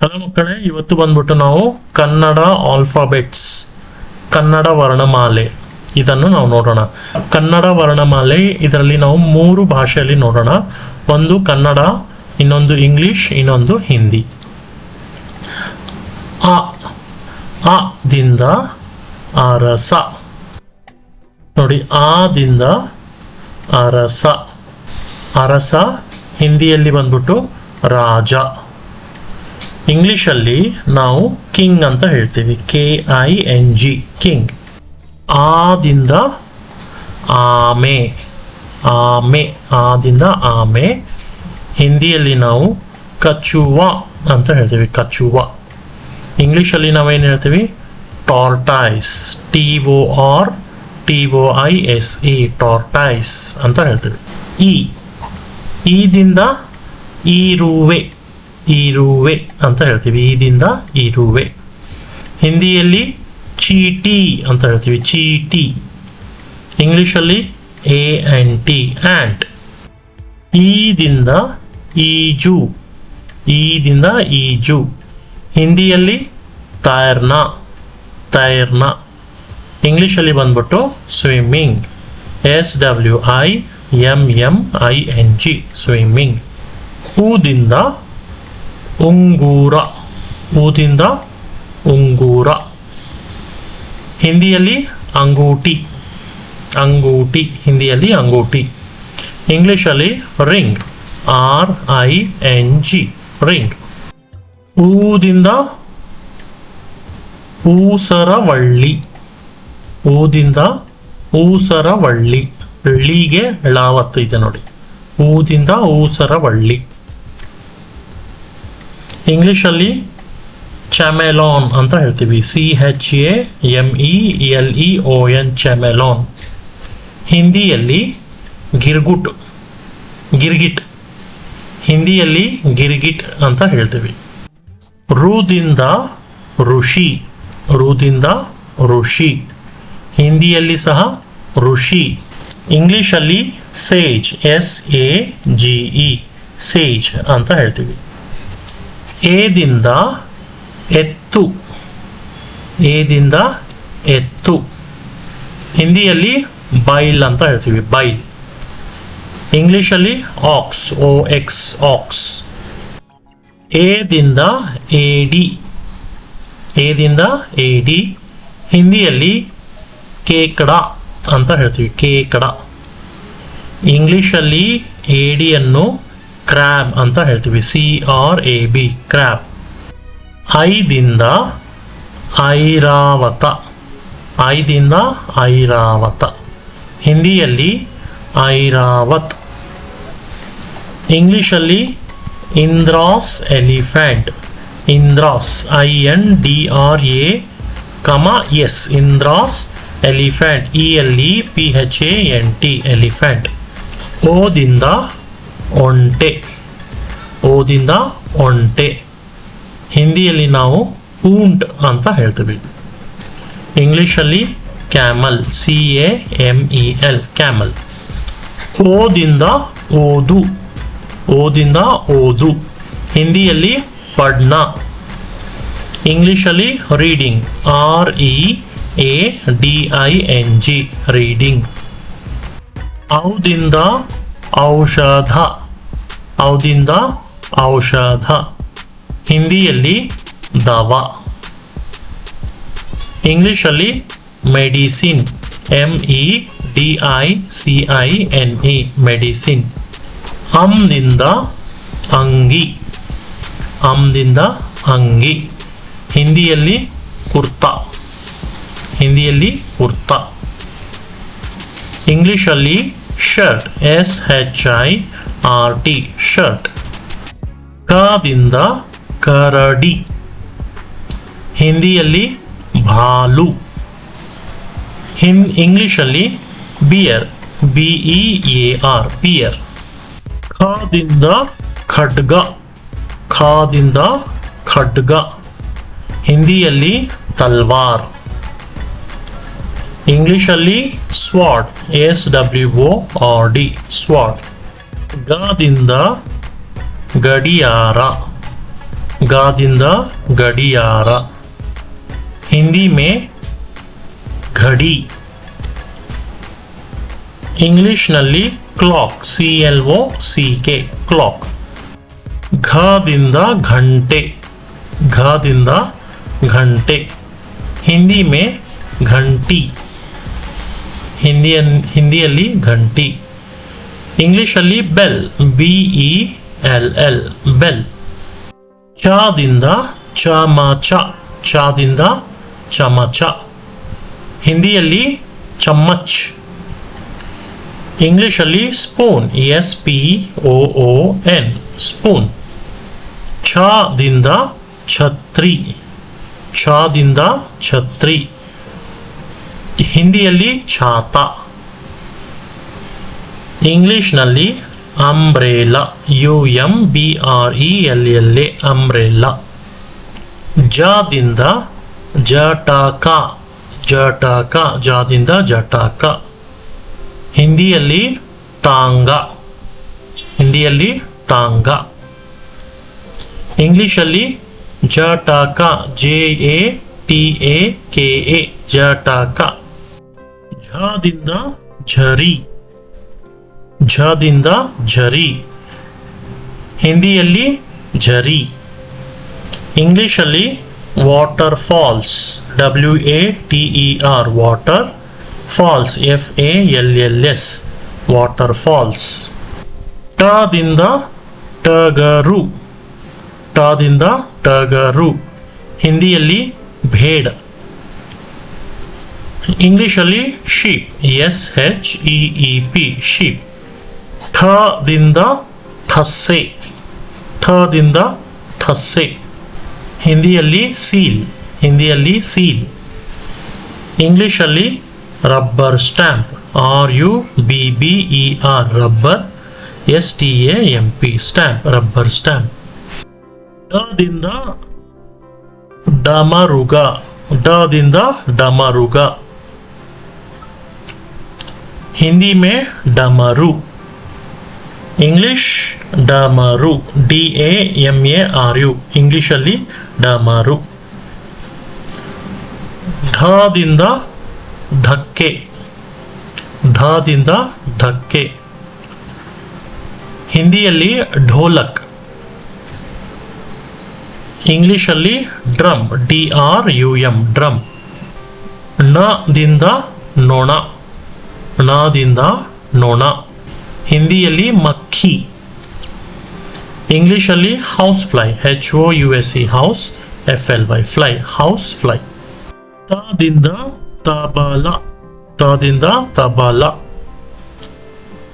Hello ಮಕ್ಕಳೇ, ಇವತ್ತು ಬಂದ್ಬಿಟ್ಟು ನಾವು ಕನ್ನಡ ಆಲ್ಫಾಬೆಟ್ಸ್ ಕನ್ನಡ ವರ್ಣಮಾಲೆ, ಇದನ್ನು ನಾವು ನೋಡೋಣ. ಕನ್ನಡ ವರ್ಣಮಾಲೆ, ಇದರಲ್ಲಿ ನಾವು ಮೂರು ಭಾಷೆಯಲ್ಲಿ ನೋಡೋಣ. ಒಂದು ಕನ್ನಡ, ಇನ್ನೊಂದು ಇಂಗ್ಲಿಷ್, ಇನ್ನೊಂದು ಹಿಂದಿ. ಅ ಅ ದಿಂದ ಅರಸ. ನೋಡಿ ಆದಿಂದ ಅರಸ. ಅರಸ ಹಿಂದಿಯಲ್ಲಿ ಬಂದ್ಬಿಟ್ಟು ರಾಜ. ಇಂಗ್ಲಿಷಲ್ಲಿ ನಾವು ಕಿಂಗ್ ಅಂತ ಹೇಳ್ತೀವಿ. K I N G, king. ಆದಿಂದ ಆಮೆ. ಆಮೆ, ಆದಿಂದ ಆಮೆ. ಹಿಂದಿಯಲ್ಲಿ ನಾವು ಕಚುವ ಅಂತ ಹೇಳ್ತೀವಿ. ಕಚುವ. ಇಂಗ್ಲೀಷಲ್ಲಿ ನಾವೇನು ಹೇಳ್ತೀವಿ? Tortoise. T O R, T O I S E, tortoise ಅಂತ ಹೇಳ್ತೀವಿ. ಇ ಈದಿಂದ ಈರುವೆ ಈರುವೆ ಅಂತ ಹೇಳ್ತೀವಿ. ಈದಿಂದ ಈರುವೆ. ಹಿಂದಿಯಲ್ಲಿ ಚೀಟಿ ಅಂತ ಹೇಳ್ತೀವಿ. ಚೀಟಿ. ಇಂಗ್ಲೀಷಲ್ಲಿ ಎ ಆ್ಯಂಡ್ ಟಿ ಆ್ಯಂಟ್ ಈದಿಂದ ಈಜು. ಈದಿಂದ ಈಜು. ಹಿಂದಿಯಲ್ಲಿ ತೈರ್ನ ತೈರ್ನ. ಇಂಗ್ಲೀಷಲ್ಲಿ ಬಂದ್ಬಿಟ್ಟು swimming. S W I M M I N G swimming ಊದಿಂದ ಉಂಗೂರ. ಊದಿಂದ ಉಂಗೂರ. ಹಿಂದಿಯಲ್ಲಿ ಅಂಗೂಟಿ. ಅಂಗೂಟಿ. ಹಿಂದಿಯಲ್ಲಿ ಅಂಗೂಟಿ. ಇಂಗ್ಲೀಷಲ್ಲಿ ring. R I N G. Ring. ಊದಿಂದ ಊಸರವಳ್ಳಿ. ಊದಿಂದ ಊಸರವಳ್ಳಿ. ಳಿಗೆ ಳಾವತ್ತು ಇದೆ ನೋಡಿ. ಊದಿಂದ ಊಸರವಳ್ಳಿ ಇಂಗ್ಲಿಷಲ್ಲಿ ಚಾಮೆಲಾನ್ ಅಂತ ಹೇಳ್ತೀವಿ. C H A M E L E O N chameleon. ಹಿಂದಿಯಲ್ಲಿ ಗಿರ್ಗುಟ್, ಗಿರ್ಗಿಟ್. ಹಿಂದಿಯಲ್ಲಿ ಗಿರ್ಗಿಟ್ ಅಂತ ಹೇಳ್ತೀವಿ. ರುದಿಂದ ಋಷಿ ರುದಿಂದ ಋಷಿ. ಹಿಂದಿಯಲ್ಲಿ ಸಹ ಋಷಿ. ಇಂಗ್ಲಿಷಲ್ಲಿ sage, S A G E, sage ಅಂತ ಹೇಳ್ತೀವಿ. ಏದಿಂದ ಎತ್ತು. ಏದಿಂದ ಎತ್ತು. ಹಿಂದಿಯಲ್ಲಿ ಬೈಲ್ ಅಂತ ಹೇಳ್ತೀವಿ, ಬೈಲ್. ಇಂಗ್ಲೀಷಲ್ಲಿ ಆಕ್ಸ್, ಓ ಎಕ್ಸ್, ಆಕ್ಸ್. ಏದಿಂದ ಎಡಿ ಏದಿಂದ ಡಿ. ಹಿಂದಿಯಲ್ಲಿ ಕೇಕಡ. ಅಂತ ಹೇಳ್ತೀವಿ. ಕೇಕಡ ಇಂಗ್ಲಿಷಲ್ಲಿ ಏಡಿಯನ್ನು ಕ್ರ್ಯಾಬ್ ಅಂತ ಹೇಳ್ತೀವಿ. C R A B crab ಐದಿಂದ ಐರಾವತ. ಐದಿಂದ ಐರಾವತ. ಹಿಂದಿಯಲ್ಲಿ ಐರಾವತ್. ಇಂಗ್ಲೀಷಲ್ಲಿ Indra's elephant. Indra's, I N D R A, comma S, Indra's elephant E L E P H A N T elephant ಓದಿಂದ ಒಂಟೆ. ಓದಿಂದ ಒಂಟೆ. ಹಿಂದಿಯಲ್ಲಿ ನಾವು ಊಂಟ್ ಅಂತ ಹೇಳ್ತೀವಿ. ಇಂಗ್ಲೀಷಲ್ಲಿ camel C A M E L camel. ಓದಿಂದ ಓದು. ಓದಿಂದ ಓದು. ಹಿಂದಿಯಲ್ಲಿ ಪಡ್ನ. ಇಂಗ್ಲೀಷಲ್ಲಿ reading R E A D I N G reading ಔದಿಂದ ಔಷಧ. ಔದಿಂದ ಔಷಧ. ಹಿಂದಿಯಲ್ಲಿ ದವ. ಇಂಗ್ಲಿಷಲ್ಲಿ medicine. M E D I C I N E medicine. ಅಮ್ನಿಂದ ಅಂಗಿ. ಅಮ್ನಿಂದ ಅಂಗಿ. ಹಿಂದಿಯಲ್ಲಿ ಕುರ್ತಾ. ಹಿಂದಿಯಲ್ಲಿ ಕುರ್ತಾ ಇಂಗ್ಲಿಷಲ್ಲಿ shirt, S H I R T, shirt. ಕದಿಂದ ಕರಡಿ. ಹಿಂದಿಯಲ್ಲಿ ಭಾಲು. ಹಿನ್ ಇಂಗ್ಲಿಷಲ್ಲಿ bear, B E A R bear ಖಾದಿಂದ ಖಡ್ಗ. ಖಾದಿಂದ ಖಡ್ಗ. ಹಿಂದಿಯಲ್ಲಿ ತಲ್ವಾರ್. ಇಂಗ್ಲಿಷಲ್ಲಿ sword S W O R D sword ಗದಿಂದ ಗಡಿಯಾರ. ಗಾದಿಂದ ಗಡಿಯಾರ. ಹಿಂದಿ ಮೇ ಘಡಿ. ಇಂಗ್ಲಿಷ್ನಲ್ಲಿ clock C L O C K clock ಘದಿಂದ ಘಂಟೆ. ಘದಿಂದ घंटे ಹಿಂದಿ ಮೇ ಘಂಟಿ. ಹಿಂದಿಯನ್ ಹಿಂದಿಯಲ್ಲಿ ಘಂಟಿ. ಇಂಗ್ಲಿಷಲ್ಲಿ bell B E L L bell. ಚಾದಿಂದ ಚಮಚ ಚಾದಿಂದ ಚಮಚ. ಹಿಂದಿಯಲ್ಲಿ ಚಮ್ಮಚ್ ಇಂಗ್ಲಿಷಲ್ಲಿ spoon S P O O N spoon. ಛದಿಂದ ಛತ್ರಿ. ಛದಿಂದ ಛತ್ರಿ. ಹಿಂದಿಯಲ್ಲಿ ಛಾತ ಇಂಗ್ಲಿಷ್ನಲ್ಲಿ umbrella, U M B R E L L A, umbrella. ಜಾದಿಂದ ಜಟಕ, ಜಟಾಕ, ಜಾದಿಂದ ಜಟಾಕ. ಹಿಂದಿಯಲ್ಲಿ ಟಾಂಗ ಹಿಂದಿಯಲ್ಲಿ ಟಾಂಗ. ಇಂಗ್ಲಿಷಲ್ಲಿ jataka, J A T A K A, jataka. ಝದಿಂದ ಝರಿ. ಝದಿಂದ ಝರಿ. ಹಿಂದಿಯಲ್ಲಿ ಝರಿ. ಇಂಗ್ಲಿಷಲ್ಲಿ water falls. W A T E R waterfalls. F A L L S waterfalls. ಟದಿಂದ ಟಗರು. ಟದಿಂದ ಟಗರು. ಹಿಂದಿಯಲ್ಲಿ ಭೇಡ್. ಇಂಗ್ಲಿಷಲ್ಲಿ sheep S H E E P sheep ಠದಿಂದ ಠಸ್ಸೆ ಠದಿಂದ ಠಸ್ಸೆ ಹಿಂದಿಯಲ್ಲಿ ಸೀಲ್ ಹಿಂದಿಯಲ್ಲಿ ಸೀಲ್ ಇಂಗ್ಲಿಷಲ್ಲಿ rubber stamp R U B B E R rubber S T A M P stamp, rubber stamp. ಡದಿಂದ ಡಮರುಗ ಡದಿಂದ ಡಮರುಗ ಹಿಂದಿ ಮೇ डमरू English damaru. D A M A R U ಇಂಗ್ಲಿಷಲ್ಲಿ ಡಮರು. ಢದಿಂದ ಢಕ್ಕೆ ಢದಿಂದ ಢಕ್ಕೆ ಹಿಂದಿಯಲ್ಲಿ ಢೋಲಕ್. ಇಂಗ್ಲಿಷಲ್ಲಿ drum. D R U M drum. ನ ದಿಂದ ನೊಣ. ನದಿಂದ ನೊಣ. ಹಿಂದಿಯಲ್ಲಿ ಮಕ್ಕಿ. ಇಂಗ್ಲಿಷಲ್ಲಿ house fly H O U S E house F L Y fly house fly ತದಿಂದ tabla ತದಿಂದ ತಬಲ.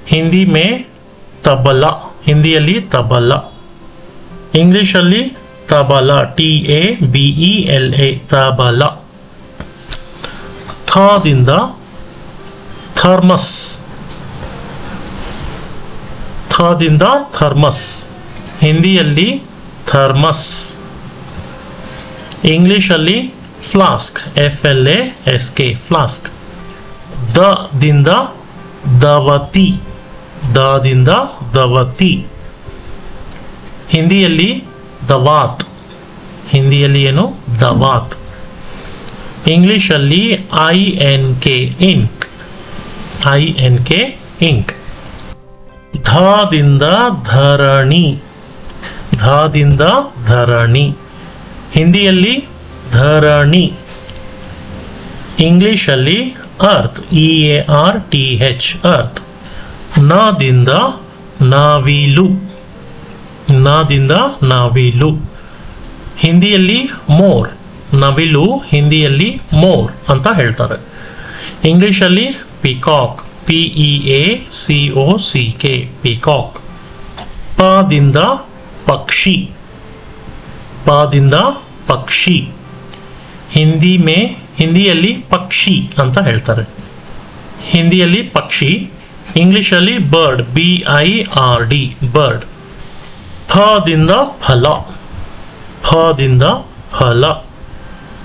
ಹಿಂದಿ ಮೇ ತಬಲ, ಹಿಂದಿಯಲ್ಲಿ ತಬಲ. ಇಂಗ್ಲಿಷಲ್ಲಿ tabla T A B E L A tabla. ಥದಿಂದ thermos ಥದಿಂದ ಥರ್ಮಸ್ ಹಿಂದಿಯಲ್ಲಿ ಥರ್ಮಸ್ ಇಂಗ್ಲಿಷಲ್ಲಿ flask F L A S K flask the ದಿಂದ ದವತಿ ದಿಂದ ದವತಿ ಹಿಂದಿಯಲ್ಲಿ ದವಾತ್ ಹಿಂದಿಯಲ್ಲಿ ಏನು ದವಾತ್ ಇಂಗ್ಲಿಷಲ್ಲಿ I N K ink I N K ink ಧಾದಿಂದ ಧರಣಿ. ಧದಿಂದ ಧರಣಿ. ಹಿಂದಿಯಲ್ಲಿ ಧರಣಿ. ಇಂಗ್ಲಿಷಲ್ಲಿ earth E A R T H earth ನಾದಿಂದ ನಾವಿಲು. ನಾದಿಂದ ನಾವಿಲು. ಹಿಂದಿಯಲ್ಲಿ ಮೋರ್, ನವಿಲು, ಹಿಂದಿಯಲ್ಲಿ ಮೋರ್ ಅಂತ ಹೇಳ್ತಾರೆ. ಇಂಗ್ಲಿಷಲ್ಲಿ peacock P E A C O C K peacock ಪದಿಂದ ಪಕ್ಷಿ. ಪದಿಂದ ಪಕ್ಷಿ. ಹಿಂದಿ ಮೇ, ಹಿಂದಿಯಲ್ಲಿ ಪಕ್ಷಿ ಅಂತ ಹೇಳ್ತಾರೆ. ಹಿಂದಿಯಲ್ಲಿ ಪಕ್ಷಿ, ಇಂಗ್ಲಿಷಲ್ಲಿ bird B I R D bird ಫದಿಂದ ಫಲ. ಫದಿಂದ ಫಲ.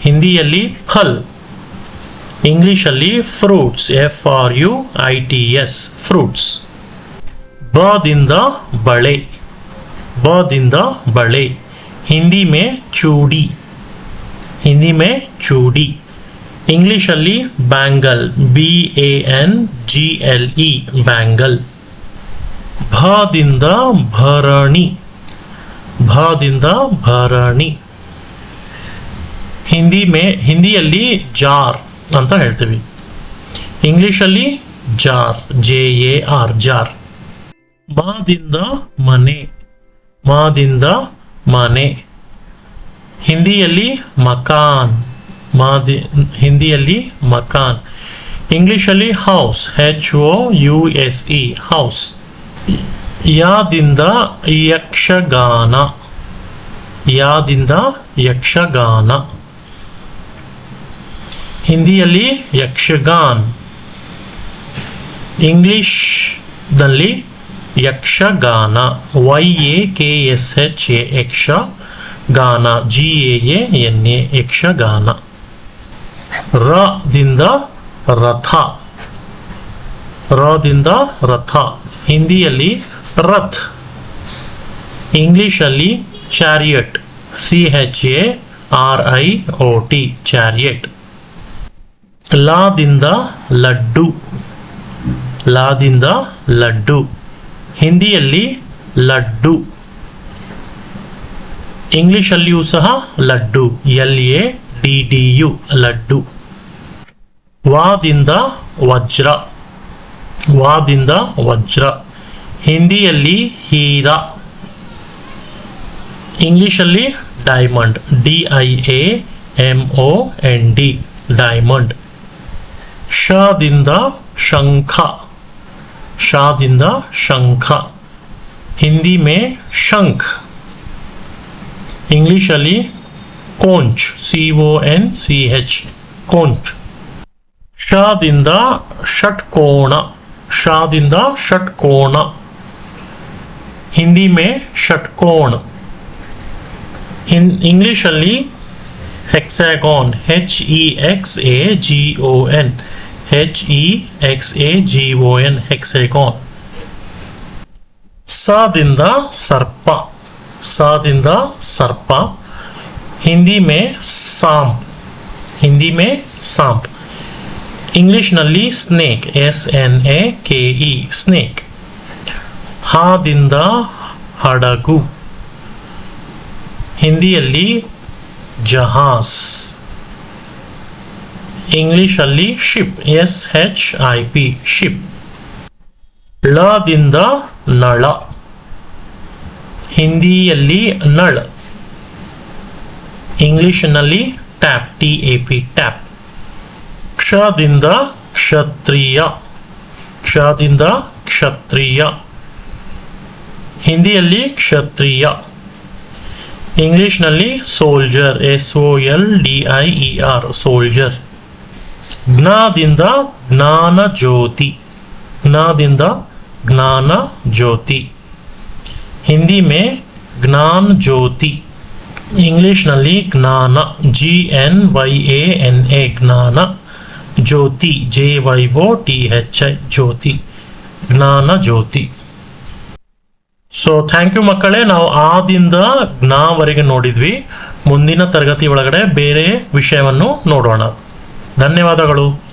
ಹಿಂದಿಯಲ್ಲಿ ಫಲ್. ಇಂಗ್ಲಿಷಲ್ಲಿ fruits F R U I T S fruits ಬದಿಂದ ಬಳೆ ಬದಿಂದ ಬಳೆ. ಹಿಂದಿ ಮೇ ಚೂಡಿ, ಹಿಂದಿ ಮೇ ಚೂಡಿ. ಇಂಗ್ಲಿಷಲ್ಲಿ bangle B A N G L E bangle ಭದಿಂದ ಭರಣಿ ಭದಿಂದ ಭರಣಿ. ಹಿಂದಿ ಮೇ, ಹಿಂದಿಯಲ್ಲಿ ಜಾರ್. ಅಂತ ಹೇಳ್ತೀವಿ. ಇಂಗ್ಲೀಷಲ್ಲಿ jar J A R jar. ಮಾದಿಂದ ಮನೆ ಮಾದಿಂದ ಮನೆ. ಹಿಂದಿಯಲ್ಲಿ ಮಕಾನ್, ಮಾದಿ, ಹಿಂದಿಯಲ್ಲಿ ಮಕಾನ್. ಇಂಗ್ಲೀಷಲ್ಲಿ house H O U S E house ಯಾದಿಂದ Yakshagana ಯಾದಿಂದ ಯಕ್ಷಗಾನ. ಹಿಂದಿಯಲ್ಲಿ ಯಕ್ಷಗಾನ್. ಇಂಗ್ಲಿಷ್ನಲ್ಲಿ Yakshagana. Y A K S H A Yaksha gana G A N A Yakshagana. ರದಿಂದ ರಥ. ರದಿಂದ ರಥ. ಹಿಂದಿಯಲ್ಲಿ ರಥ್. ಇಂಗ್ಲಿಷಲ್ಲಿ chariot. C H A R I O T. Chariot. ಲಾದಿಂದ laddu. ಲಾದಿಂದ ಲಡ್ಡು. ಹಿಂದಿಯಲ್ಲಿ ಲಡ್ಡು. ಇಂಗ್ಲಿಷಲ್ಲಿಯೂ ಸಹ laddu. L A D D U laddu. ವಾದಿಂದ ವಜ್ರ. ವಾದಿಂದ ವಜ್ರ. ಹಿಂದಿಯಲ್ಲಿ ಹೀರಾ. ಇಂಗ್ಲಿಷಲ್ಲಿ diamond. D I A M O N D diamond. ಶದಿಂದ ಶಂಖ ಶಾದಿಂದ ಶಂಖ ಹಿಂದಿ ಮೇ ಶಂಖ್ ಇಂಗ್ಲಿಷಲ್ಲಿ conch C O N C H conch ಶಾದಿಂದ ಷಟ್ಕೋಣ ಶಾದಿಂದ ಷಟ್ಕೋಣ ಹಿಂದಿ ಮೇ ಷಟ್ಕೋಣ ಹಿನ್ ಇಂಗ್ಲಿಷಲ್ಲಿ hexagon H E X A G O N H E X A G O N hexagon ಸದಿಂದ ಸರ್ಪ ಸದಿಂದ ಸರ್ಪ ಹಿಂದಿ ಮೇ ಸಾಂಪ್ ಹಿಂದಿ ಮೇ ಸಾಂಪ್ ಇಂಗ್ಲಿಷ್ನಲ್ಲಿ snake S N A K E snake ಹಾದಿಂದ ಹಡಗು ಹಿಂದಿಯಲ್ಲಿ ಜಹಾಸ್ ಇಂಗ್ಲಿಷಲ್ಲಿ ship S H I P ship ಲದಿಂದ ನಳ. ಹಿಂದಿಯಲ್ಲಿ ನಳ. ಇಂಗ್ಲಿಷ್ನಲ್ಲಿ tap T A P tap ಕ್ಷದಿಂದ ಕ್ಷತ್ರಿಯ. ಕ್ಷದಿಂದ ಕ್ಷತ್ರಿಯ. ಹಿಂದಿಯಲ್ಲಿ ಕ್ಷತ್ರಿಯ. ಇಂಗ್ಲಿಷ್ನಲ್ಲಿ soldier S O L D I E R soldier ಜ್ಞಾದಿಂದ ಜ್ಞಾನ ಜ್ಯೋತಿ. ಜ್ಞಾದಿಂದ ಜ್ಞಾನ ಜ್ಯೋತಿ. ಹಿಂದಿ ಮೇ ಜ್ಞಾನ ಜ್ಯೋತಿ. ಇಂಗ್ಲಿಷ್ನಲ್ಲಿ gnyana. G N Y A N A gnyana. Jyothi. J Y O T H I jyothi. Gnyana jyothi. So thank you ಮಕ್ಕಳೇ. ನಾವು ಆದಿಂದ ಜ್ಞಾವರೆಗೆ ನೋಡಿದ್ವಿ. ಮುಂದಿನ ತರಗತಿ ಒಳಗಡೆ ಬೇರೆ ವಿಷಯವನ್ನು ನೋಡೋಣ. ಧನ್ಯವಾದಗಳು.